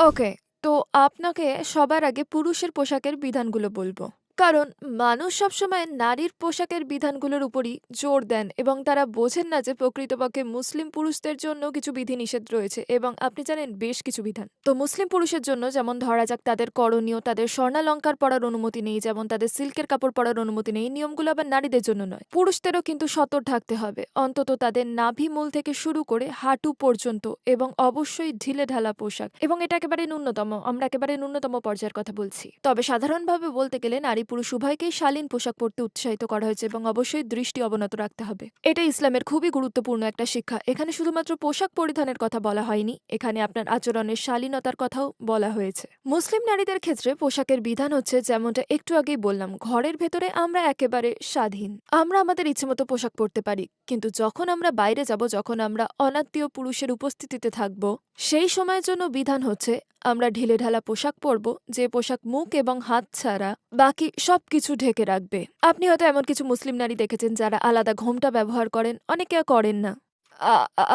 ওকে, তো আপনাকে সবার আগে পুরুষের পোশাকের বিধানগুলো বলব। কারণ মানুষ সবসময় নারীর পোশাকের বিধানগুলোর উপরই জোর দেন এবং তারা বোঝেন না যে প্রকৃতপক্ষে মুসলিম পুরুষদের জন্য কিছু বিধিনিষেধ রয়েছে এবং আপনি জানেন বেশ কিছু বিধান। তো মুসলিম পুরুষের জন্য যেমন ধরা যাক তাদের করণীয়, তাদের স্বর্ণালঙ্কার পরার অনুমতি নেই, যেমন তাদের সিল্কের কাপড় পরার অনুমতি নেই। নিয়মগুলো আবার নারীদের জন্য নয়। পুরুষদেরও কিন্তু সতর্ক থাকতে হবে। অন্তত তাদের নাভি মূল থেকে শুরু করে হাঁটু পর্যন্ত এবং অবশ্যই ঢিলেঢালা পোশাক এবং এটা একেবারে ন্যূনতম। আমরা একেবারে ন্যূনতম পর্যায়ের কথা বলছি। তবে সাধারণভাবে বলতে গেলে নারী পুরুষ উভয়কেই শালীন পোশাক পরতে উৎসাহিত করা হয়েছে এবং অবশ্যই দৃষ্টি অবনত রাখতে হবে। এটা ইসলামের খুবই গুরুত্বপূর্ণ একটা শিক্ষা। এখানে শুধুমাত্র পোশাক পরিধানের কথা বলা হয়নি, এখানে আপনার আচরণের শালীনতার কথাও বলা হয়েছে। মুসলিম নারীদের ক্ষেত্রে পোশাকের বিধান হচ্ছে যেমনটা একটু আগেই বললাম, ঘরের ভেতরে আমরা একেবারে স্বাধীন। আমরা আমাদের ইচ্ছেমতো পোশাক পরতে পারি। কিন্তু যখন আমরা বাইরে যাব, যখন আমরা অনাত্মীয় পুরুষের উপস্থিতিতে থাকব, সেই সময়ের জন্য বিধান হচ্ছে আমরা ঢিলেঢালা পোশাক পরব, যে পোশাক মুখ এবং হাত ছাড়া বাকি সব কিছু ঢেকে রাখবে। আপনি হয়তো এমন কিছু মুসলিম নারী দেখেছেন যারা আলাদা ঘোমটা ব্যবহার করেন, অনেকে করেন না।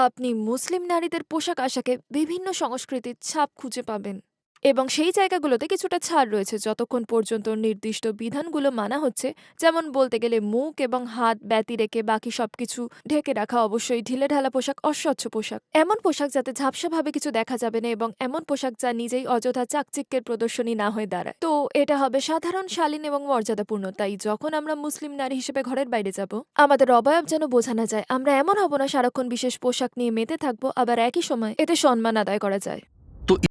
আপনি মুসলিম নারীদের পোশাক আশাকে বিভিন্ন সংস্কৃতির ছাপ খুঁজে পাবেন। এবং সেই জায়গাগুলোতে কিছুটা ছাড় রয়েছে যতক্ষণ পর্যন্ত নির্দিষ্ট বিধানগুলো মানা হচ্ছে, যেমন বলতে গেলে মুখ এবং হাত ব্যতি রেখে বাকি সবকিছু ঢেকে রাখা অবশ্যই ঢিলেঢালা পোশাক অস্বচ্ছ পোশাক। এমন পোশাক যাতে ঝাপসাভাবে কিছু দেখা যাবে না এবং এমন পোশাক যা নিজেই অযথা চাকচিক্যের প্রদর্শনী না হয়ে দাঁড়ায়। তো এটা হবে সাধারণ শালীন এবং মর্যাদাপূর্ণ। তাই যখন আমরা মুসলিম নারী হিসেবে ঘরের বাইরে যাব, আমাদের অবয়ব যেন বোঝা না যায়। আমরা এমন হব না সারাক্ষণ বিশেষ পোশাক নিয়ে মেতে থাকব, আবার একই সময় এতে সম্মান আদায় করা যায়।